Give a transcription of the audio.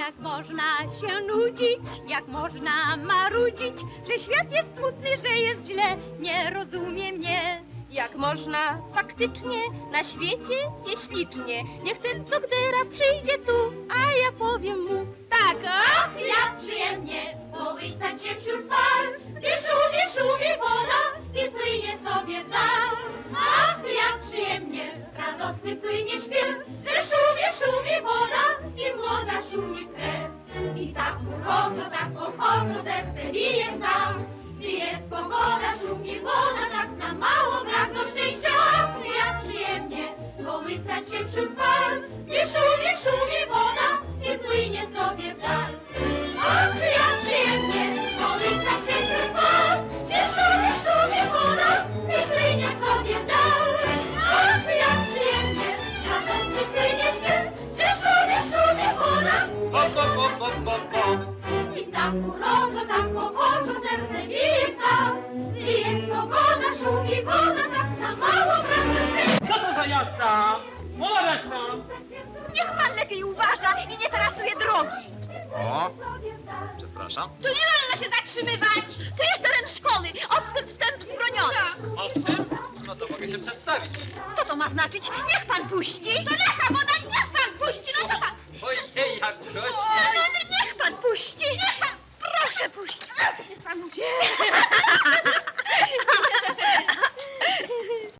Jak można się nudzić, jak można marudzić, że świat jest smutny, że jest źle, nie rozumie mnie. Jak można faktycznie na świecie jest ślicznie. Niech ten co gdera przyjdzie tu, a ja powiem mu tak, ach, Jak przyjemnie połysać się wśród fal, gdy szumie, szumie woda i płynie sobie w. Ach, jak przyjemnie, radosny płynie połysać się wśród fal, gdy szumie, szumie woda i płynie sobie w dal. Ach, jak przyjemnie połysać się wśród fal, gdy szumie, szumie woda i płynie sobie w dal. Ach, jak przyjemnie radosny płynie śpiew, że szumie, szumie woda hop, hop, hop, hop, hop. i tak uroczo, tak ochoczo drogi. O, przepraszam. Tu nie wolno się zatrzymywać. To jest teren szkoły. Obcy wstęp zbroniony. Tak. Owszem, no to mogę się przedstawić. Co to ma znaczyć? Niech pan puści. To nasza woda. Niech pan puści. No co pan... Ojej, jak groźnie. No, no, no, niech pan puści. Niech pan... Proszę puścić. Niech pan udzieli.